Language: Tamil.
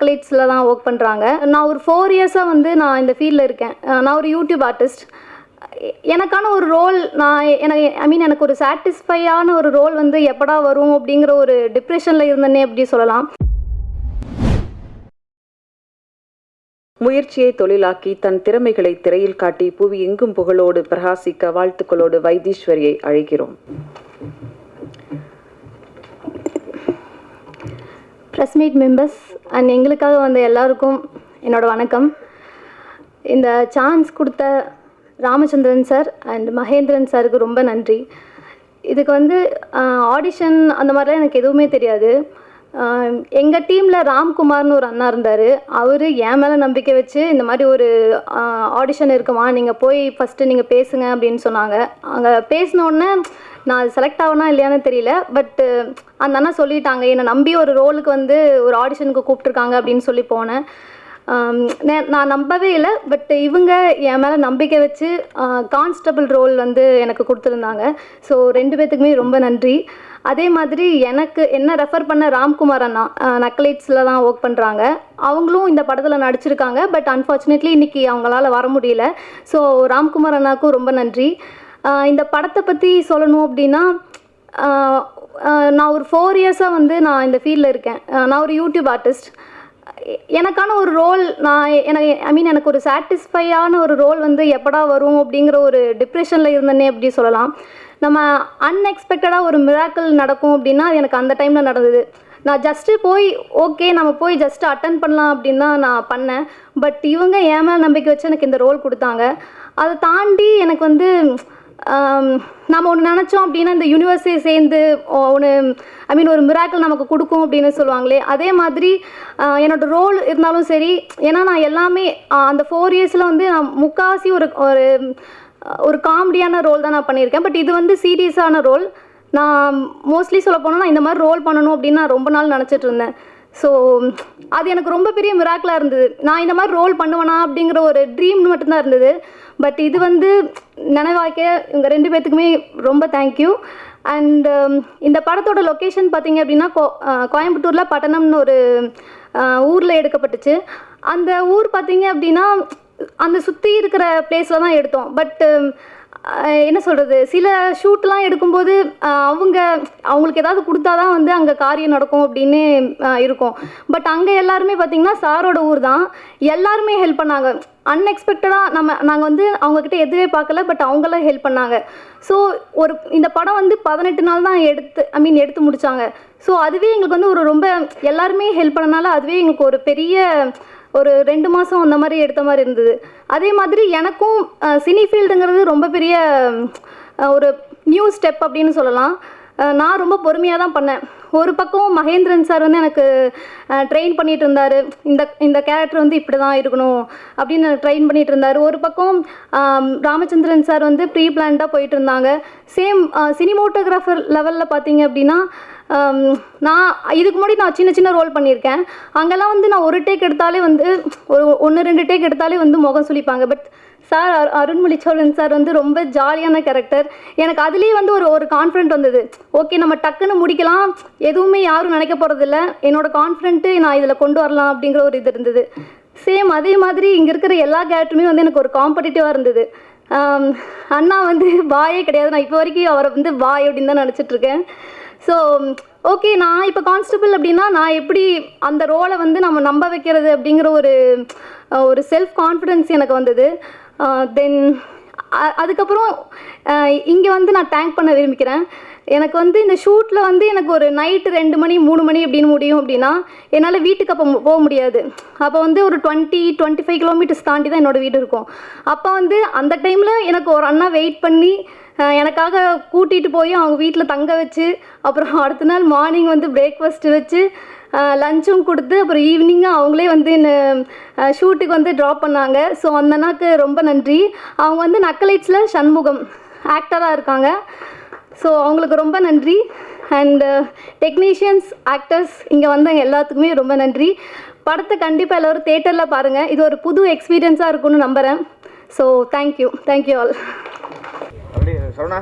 அக்லைட்ஸில் தான் ஒர்க் பண்ணுறாங்க நான் ஒரு ஃபோர் இயர்ஸாக வந்து நான் இந்த ஃபீல்டில் இருக்கேன். நான் ஒரு யூடியூப் ஆர்டிஸ்ட் எனக்கான ஒரு ரோல் நான் எனக்கு ஐ மீன் எனக்கு ஒரு சாட்டிஸ்ஃபையான ஒரு ரோல் வந்து எப்படா வரும் அப்படிங்கிற ஒரு டிப்ரெஷனில் இருந்தேனே அப்படி சொல்லலாம். முயற்சியை தொழிலாக்கி தன் திறமைகளை திரையில் காட்டி புவி எங்கும் புகழோடு பிரகாசிக்க வாழ்த்துக்களோடு வைத்தீஸ்வரியை அழைக்கிறோம். ப்ரெஸ் மீட் மெம்பர்ஸ் அண்ட் எங்களுக்காக வந்த எல்லாருக்கும் என்னோட வணக்கம். இந்த சான்ஸ் கொடுத்த ராமச்சந்திரன் சார் அண்ட் மகேந்திரன் சாருக்கு ரொம்ப நன்றி. இதுக்கு வந்து ஆடிஷன் அந்த மாதிரிலாம் எனக்கு எதுவுமே தெரியாது. எங்கள் டீமில் ராம்குமார்னு ஒரு அண்ணா இருந்தார். அவர் என் மேலே நம்பிக்கை வச்சு இந்த மாதிரி ஒரு ஆடிஷன் இருக்குமா நீங்கள் போய் ஃபஸ்ட்டு நீங்கள் பேசுங்க அப்படின்னு சொன்னாங்க. அங்கே பேசினோடனே நான் அது செலக்ட் ஆகுனா இல்லையான்னு தெரியல பட்டு அந்த அண்ணா சொல்லிட்டாங்க என்னை நம்பி ஒரு ரோலுக்கு வந்து ஒரு ஆடிஷனுக்கு கூப்பிட்ருக்காங்க அப்படின்னு சொல்லி போனேன். நான் நம்பவே இல்லை பட் இவங்க என் மேலே நம்பிக்கை வச்சு கான்ஸ்டபிள் ரோல் வந்து எனக்கு கொடுத்துருந்தாங்க. ஸோ ரெண்டு பேர்த்துக்குமே ரொம்ப நன்றி. அதே மாதிரி எனக்கு என்ன ரெஃபர் பண்ண ராம்குமார் அண்ணா நக்கலைட்ஸில் தான் ஒர்க் பண்ணுறாங்க அவங்களும் இந்த படத்தில் நடிச்சிருக்காங்க பட் அன்ஃபார்ச்சுனேட்லி இன்னைக்கு அவங்களால வர முடியல. ஸோ ராம்குமார் அண்ணாக்கும் ரொம்ப நன்றி. இந்த படத்தை பற்றி சொல்லணும் அப்படின்னா நான் ஒரு ஃபோர் இயர்ஸாக வந்து நான் இந்த ஃபீல்டில் இருக்கேன். நான் ஒரு யூடியூப் ஆர்டிஸ்ட் எனக்கான ஒரு ரோல் நான் எனக்கு ஐ மீன் எனக்கு ஒரு சாட்டிஸ்ஃபையான ஒரு ரோல் வந்து எப்படா வரும் அப்படிங்கிற ஒரு டிப்ரெஷனில் இருந்தேனே அப்படி சொல்லலாம். நம்ம அன்எக்ஸ்பெக்டடாக ஒரு மிராக்கள் நடக்கும் அப்படின்னா அது எனக்கு அந்த டைமில் நடந்தது. நான் ஜஸ்ட்டு போய் ஓகே நம்ம போய் ஜஸ்ட் அட்டன் பண்ணலாம் அப்படின்னு தான் நான் பண்ணேன். பட் இவங்க ஏன் மேலே நம்பிக்கை வச்சு எனக்கு இந்த ரோல் கொடுத்தாங்க. அதை தாண்டி எனக்கு வந்து நம்ம ஒன்று நினச்சோம் அப்படின்னா இந்த யூனிவர்ஸே சேர்ந்து ஒன்று ஐ மீன் ஒரு மிராக்கிள் நமக்கு கொடுக்கும் அப்படின்னு சொல்லுவாங்களே அதே மாதிரி என்னோட ரோல் இருந்தாலும் சரி ஏன்னா நான் எல்லாமே அந்த ஃபோர் இயர்ஸில் வந்து நான் முக்காவாசி ஒரு ஒரு ஒரு காமெடியான ரோல் தான் நான் பண்ணியிருக்கேன். பட் இது வந்து சீரியஸான ரோல் நான் மோஸ்ட்லி சொல்ல போனால் நான் இந்த மாதிரி ரோல் பண்ணணும் அப்படின்னு நான் ரொம்ப நாள் நினச்சிட்டு இருந்தேன். ஸோ அது எனக்கு ரொம்ப பெரிய மிராக்கலாக இருந்தது. நான் இந்த மாதிரி ரோல் பண்ணுவேனா அப்படிங்கிற ஒரு ட்ரீம் மட்டும்தான் இருந்தது. பட் இது வந்து நினைவாக்க இவங்க ரெண்டு பேர்த்துக்குமே ரொம்ப தேங்க்யூ அண்ட் um, இந்த படத்தோட லொக்கேஷன் பார்த்தீங்க அப்படின்னா கோ கோயம்புத்தூரில் பட்டணம்னு ஒரு ஊரில் எடுக்கப்பட்டுச்சு. அந்த ஊர் பார்த்தீங்க அப்படின்னா அந்த சுற்றி இருக்கிற பிளேஸில் தான் எடுத்தோம். பட்டு என்ன சொல்கிறது சில ஷூட்லாம் எடுக்கும்போது அவங்க அவங்களுக்கு ஏதாவது கொடுத்தா தான் வந்து அங்கே காரியம் நடக்கும் அப்படின்னு இருக்கும். பட் அங்கே எல்லாருமே பார்த்திங்கன்னா சாரோட ஊர் தான். எல்லாருமே ஹெல்ப் பண்ணாங்க. அன்எக்ஸ்பெக்டடாக நம்ம நாங்கள் வந்து அவங்கக்கிட்ட எதுவே பார்க்கல பட் அவங்களாம் ஹெல்ப் பண்ணாங்க. ஸோ ஒரு இந்த படம் வந்து பதினெட்டு நாள் தான் எடுத்து ஐ மீன் எடுத்து முடித்தாங்க ஸோ அதுவே எங்களுக்கு வந்து ஒரு ரொம்ப எல்லாருமே ஹெல்ப் பண்ணனால அதுவே எங்களுக்கு ஒரு பெரிய ஒரு ரெண்டு மாதம் அந்த மாதிரி எடுத்த மாதிரி இருந்தது. அதே மாதிரி எனக்கும் சினி ஃபீல்டுங்கிறது ரொம்ப பெரிய ஒரு நியூ ஸ்டெப் அப்படின்னு சொல்லலாம். நான் ரொம்ப பொறுமையாக தான் பண்ணேன். ஒரு பக்கம் மகேந்திரன் சார் வந்து எனக்கு ட்ரெயின் பண்ணிகிட்டு இருந்தார். இந்த இந்த கேரக்டர் வந்து இப்படி தான் இருக்கணும் அப்படின்னு ட்ரெயின் பண்ணிகிட்டு இருந்தார். ஒரு பக்கம் ராமச்சந்திரன் சார் வந்து ப்ரீ பிளான்டாக போயிட்டு இருந்தாங்க. சேம் சினிமோட்டோகிராஃபர் லெவலில் பார்த்தீங்க அப்படின்னா நான் இதுக்கு முன்னாடி நான் சின்ன சின்ன ரோல் பண்ணியிருக்கேன். அங்கெல்லாம் வந்து நான் ஒரு டேக் எடுத்தாலே வந்து ஒரு ஒன்று ரெண்டு டேக் எடுத்தாலே வந்து முகம் சொல்லிப்பாங்க பட் சார் அரு- அருண்மொழி சோழன் சார் வந்து ரொம்ப ஜாலியான கேரக்டர் எனக்கு அதுலேயே வந்து ஒரு ஒரு கான்ஃபிடென்ட் வந்தது. ஓகே நம்ம டக்குன்னு முடிக்கலாம். எதுவுமே யாரும் நினைக்க போகிறதில்ல என்னோட கான்ஃபிடென்ட்டு நான் இதில் கொண்டு வரலாம் அப்படிங்கிற ஒரு இது இருந்தது. சேம் அதே மாதிரி இங்கே இருக்கிற எல்லா கேரக்டருமே வந்து எனக்கு ஒரு காம்படிட்டிவாக இருந்தது. அண்ணா வந்து பாயே கிடையாது. நான் இப்போ வரைக்கும் அவரை வந்து பாய் அப்படின்னு தான் நினச்சிட்ருக்கேன் ஸோ ஓகே நான் இப்போ கான்ஸ்டபிள் அப்படின்னா நான் எப்படி அந்த ரோலை வந்து நம்ம நம்ப வைக்கிறது அப்படிங்கிற ஒரு ஒரு செல்ஃப் கான்ஃபிடென்ஸ் எனக்கு வந்தது. தென் அதுக்கப்புறம் இங்கே வந்து நான் தேங்க் பண்ண விரும்பிக்கிறேன். எனக்கு வந்து இந்த ஷூட்டில் வந்து எனக்கு ஒரு நைட்டு ரெண்டு மணி மூணு மணி அப்படின்னு முடியும் அப்படின்னா என்னால் வீட்டுக்கு அப்போ போக முடியாது. அப்போ வந்து ஒரு டுவெண்ட்டி டுவெண்ட்டி ஃபைவ் கிலோமீட்டர்ஸ் தாண்டி தான் என்னோடய வீடு இருக்கும். அப்போ வந்து அந்த டைமில் எனக்கு ஒரு அண்ணா வெயிட் பண்ணி எனக்காக கூட்டிகிட்டு போய் அவங்க வீட்டில் தங்க வச்சு அப்புறம் அடுத்த நாள் மார்னிங் வந்து பிரேக்ஃபாஸ்ட்டு வச்சு லஞ்சும் கொடுத்து அப்புறம் ஈவினிங்காக அவங்களே வந்து என்ன ஷூட்டுக்கு வந்து ட்ராப் பண்ணாங்க. ஸோ அந்த அண்ணாக்கு ரொம்ப நன்றி. அவங்க வந்து நக்கலைட்ஸில் சண்முகம் ஆக்டராக இருக்காங்க. ஸோ அவங்களுக்கு ரொம்ப நன்றி. அண்டு டெக்னீஷியன்ஸ் ஆக்டர்ஸ் இங்கே வந்தவங்க எல்லாத்துக்குமே ரொம்ப நன்றி. படத்தை கண்டிப்பாக எல்லோரும் தேட்டரில் பாருங்கள் இது ஒரு புது எக்ஸ்பீரியன்ஸாக இருக்கும்னு நம்புகிறேன் ஸோ தேங்க்யூ தேங்க்யூ ஆல் ধরো না